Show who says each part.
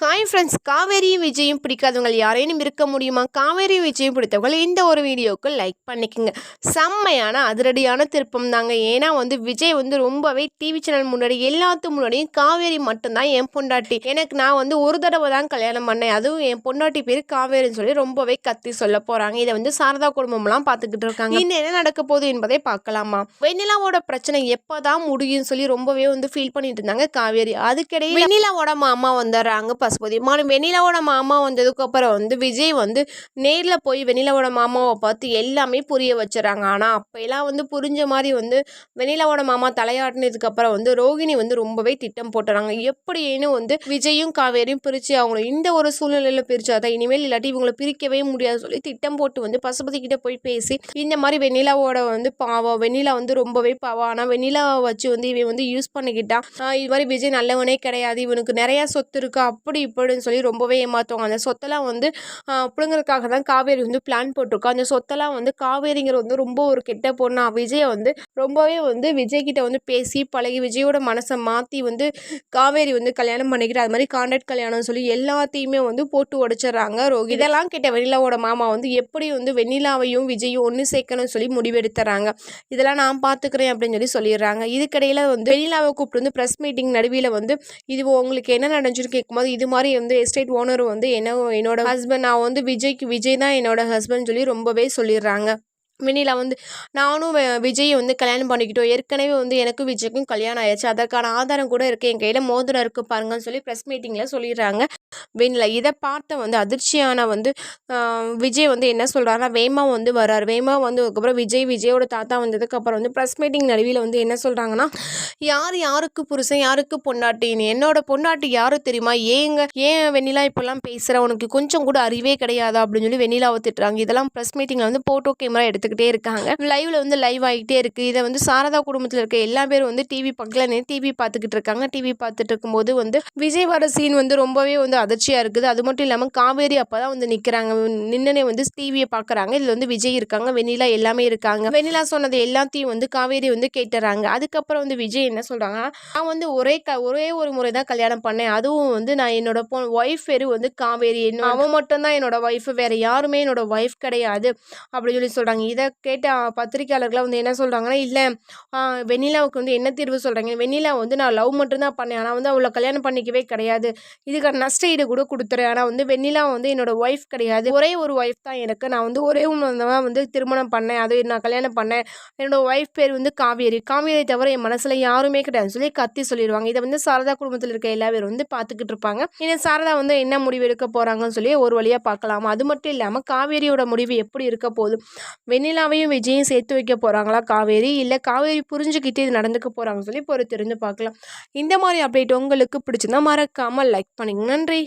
Speaker 1: Hi friends காவேரியும் விஜயும் பிடிக்காதவங்க யாரையும் இருக்க முடியுமா? காவேரியும் விஜயும் பிடித்தவங்க இந்த ஒரு வீடியோவுக்கு லைக் பண்ணிக்கோங்க. செம்மையான அதிரடியான திருப்பம் தாங்க. ஏன்னா வந்து விஜய் வந்து ரொம்பவே டிவி சேனல் முன்னாடி எல்லாத்து முன்னாடியும் காவேரி மட்டும்தான் என் பொண்டாட்டி. எனக்கு நான் வந்து ஒரு தடவை தான் கல்யாணம் பண்ணேன். அதுவும் என் பொண்டாட்டி பேர் காவேரின்னு சொல்லி ரொம்பவே கத்தி சொல்ல போகிறாங்க இதை வந்து சாரதா குடும்பம்லாம் பார்த்துக்கிட்டு இருக்காங்க. இன்னும் என்ன நடக்க போகுது என்பதை பார்க்கலாமா? வெண்ணிலாவோட பிரச்சனை எப்போ தான் முடியும்னு சொல்லி ரொம்பவே வந்து ஃபீல் பண்ணிட்டு இருந்தாங்க காவேரி. அதுக்கிடையே வெண்ணிலாவோட மாமா வந்துடுறாங்க பசுபதி. மான வெண்ணிலாவோட மாமா வந்ததுக்கு அப்புறம் வந்து விஜய் வந்து நேரில் போய் வெண்ணிலாவோட மாமாவை பார்த்து எல்லாமே புரிய வச்சுறாங்க. ஆனால் அப்போலாம் வந்து புரிஞ்ச மாதிரி வந்து வெண்ணிலாவோட மாமா தலையாட்டினதுக்கப்புறம் வந்து ரோகிணி வந்து ரொம்பவே திட்டம் போட்டுறாங்க. எப்படின்னு வந்து விஜயும் காவேரியும் பிரித்து அவங்கள இந்த ஒரு சூழ்நிலையில் பிரிச்சாதான் இனிமேல் இல்லாட்டி இவங்களை பிரிக்கவே முடியாது சொல்லி திட்டம் போட்டு வந்து பசுபதி கிட்ட போய் பேசி இந்த மாதிரி வெண்ணிலாவோட வந்து பாவம் வெண்ணிலா வந்து ரொம்பவே பாவம். ஆனால் வெண்ணிலாவை வச்சு வந்து இவன் வந்து யூஸ் பண்ணிக்கிட்டான். இது மாதிரி விஜய் நல்லவனே கிடையாது. இவனுக்கு நிறையா சொத்து இருக்கா. அப்படி இப்படின்னு சொல்லி ரொம்பவே ஏமாத்துவாங்க. அந்த சொத்தெல்லாம் வந்து பிள்ளைங்களுக்காக தான் காவேரி வந்து பிளான் போட்டிருக்கோம். அந்த சொத்தெல்லாம் வந்து காவேரிங்கிற வந்து ரொம்ப ஒரு கெட்ட பொண்ணா. விஜயை வந்து ரொம்பவே வந்து விஜய் கிட்ட வந்து பேசி பழகி விஜயோட மனசை மாற்றி வந்து காவேரி வந்து கல்யாணம் பண்ணிக்கிட்டு அது மாதிரி கான்ட்ராக்ட் கல்யாணம் சொல்லி எல்லாத்தையுமே வந்து போட்டு உடைச்சிடுறாங்க ரோஹி இதெல்லாம் கேட்ட வெண்ணிலாவோட மாமா வந்து எப்படி வந்து வெண்ணிலாவையும் விஜயும் ஒன்று சேர்க்கணும்னு சொல்லி முடிவெடுத்துறாங்க. இதெல்லாம் நான் பார்த்துக்கிறேன் அப்படின்னு சொல்லி சொல்லிடுறாங்க. இதுக்கிடையில் வந்து வெண்ணிலாவை கூப்பிட்டு வந்து ப்ரெஸ் மீட்டிங் நடுவில் வந்து இது உங்களுக்கு என்ன நடந்துச்சுன்னு கேட்கும்போது இது மாதிரி வந்து எஸ்டேட் ஓனர் வந்து என்ன என்னோட ஹஸ்பண்ட் நான் வந்து விஜய்க்கு விஜய் தான் என்னோட ஹஸ்பண்ட் சொல்லி ரொம்பவே சொல்லிடுறாங்க. வெண்ணிலா வந்து நானும் விஜய் வந்து கல்யாணம் பண்ணிக்கிட்டோம். ஏற்கனவே வந்து எனக்கும் விஜய்க்கும் கல்யாணம் ஆயிடுச்சு. அதற்கான ஆதாரம் கூட இருக்குது என் கையில் மோதிரம் இருக்குது பாருங்கன்னு சொல்லி ப்ரெஸ் மீட்டிங்கில் சொல்லிடுறாங்க. வெண்ணிலா இதை பார்த்த வந்து அதிர்ச்சியான வந்து விஜய் வந்து என்ன சொல்கிறாருன்னா வேமா வந்து வராரு. வேமா வந்து அதுக்கப்புறம் விஜய் விஜயோட தாத்தா வந்ததுக்கப்புறம் வந்து ப்ரெஸ் மீட்டிங் நடுவில் வந்து என்ன சொல்கிறாங்கன்னா யார் யாருக்கு புருஷன் யாருக்கு பொண்டாட்டின்னு? என்னோட பொண்டாட்டி யாரு தெரியுமா? ஏங்க ஏன் வெண்ணிலா இப்போல்லாம் பேசுகிற உனக்கு கொஞ்சம் கூட அறிவே கிடையாதா? அப்படின்னு சொல்லி வெண்ணிலாவை திட்டுறாங்க. இதெல்லாம் ப்ரெஸ் மீட்டிங்கில் வந்து ஃபோட்டோ கேமரா எடுத்துக்கிட்டே இருக்காங்க. லைவ்ல வந்து லைவ் ஆகிட்டே இருக்குது இதை வந்து சாரதா குடும்பத்தில் இருக்க எல்லா பேரும் வந்து டிவி பக்கத்தில் டிவி பார்த்துக்கிட்டு இருக்காங்க. டிவி பார்த்துட்டு இருக்கும்போது வந்து விஜய் வர சீன் வந்து ரொம்பவே வந்து அதிர்ச்சியாக இருக்குது. அது மட்டும் இல்லாமல் காவேரி அப்போ தான் வந்து நிற்கிறாங்க நின்னனே வந்து டிவியை பார்க்குறாங்க இதில் வந்து விஜய் இருக்காங்க. வெண்ணிலா எல்லாமே இருக்காங்க. வெண்ணிலா சொன்னது எல்லாத்தையும் வந்து காவேரி வந்து கேட்டுறாங்க. அதுக்கப்புறம் வந்து விஜய் என்ன சொல்கிறாங்கன்னா நான் வந்து ஒரே க ஒரே ஒரு முறை தான் கல்யாணம் பண்ணேன். அதுவும் வந்து நான் என்னோட பொ ஒய்ஃப் பேர் வந்து காவேரி. இன்னும் அவன் மட்டும்தான் என்னோட ஒய்ஃப் வேற யாருமே என்னோட ஒய்ஃப் கிடையாது. அப்படின்னு சொல்லி சொல்கிறாங்க இதை கேட்ட பத்திரிக்கையாளர்கள்லாம் வந்து என்ன சொல்கிறாங்கன்னா இல்லை வெண்ணிலாவுக்கு வந்து என்ன தீர்வு சொல்கிறாங்க வெண்ணிலா வந்து நான் லவ் மட்டும்தான் பண்ணேன். ஆனால் வந்து அவளை கல்யாணம் பண்ணிக்கவே கிடையாது. இதுக்கான நஷ்ட சைடு கூட கொடுத்துரு ஆனால் வந்து வெண்ணிலா வந்து என்னோட ஒய்ஃப் கிடையாது. ஒரே ஒரு ஒய்ஃப் தான் எனக்கு. நான் வந்து ஒரே ஒன்று வந்து திருமணம் பண்ணேன். அது நான் கல்யாணம் பண்ணேன். என்னோட ஒய்ஃப் பேர் வந்து காவேரி. காவேரி தவிர என் மனசில் யாருமே கிடையாதுன்னு சொல்லி கத்தி சொல்லிடுவாங்க இதை வந்து சாரதா குடும்பத்தில் இருக்க எல்லா பேரும் வந்து பார்த்துக்கிட்டு இருப்பாங்க. இன்னும் சாரதா வந்து என்ன முடிவு எடுக்க போகிறாங்கன்னு சொல்லி ஒரு வழியாக பார்க்கலாம். அது மட்டும் இல்லாமல் காவேரியோட முடிவு எப்படி இருக்க போகுது? வெண்ணிலாவையும் விஜயும் சேர்த்து வைக்க போகிறாங்களா காவேரி? இல்லை காவேரி புரிஞ்சுக்கிட்டு இது நடந்துக்க போகிறாங்கன்னு சொல்லி பொறுத்திருந்து பார்க்கலாம். இந்த மாதிரி அப்டேட் உங்களுக்கு பிடிச்சிருந்தா மறக்காமல் லைக் பண்ணிங்க. நன்றி.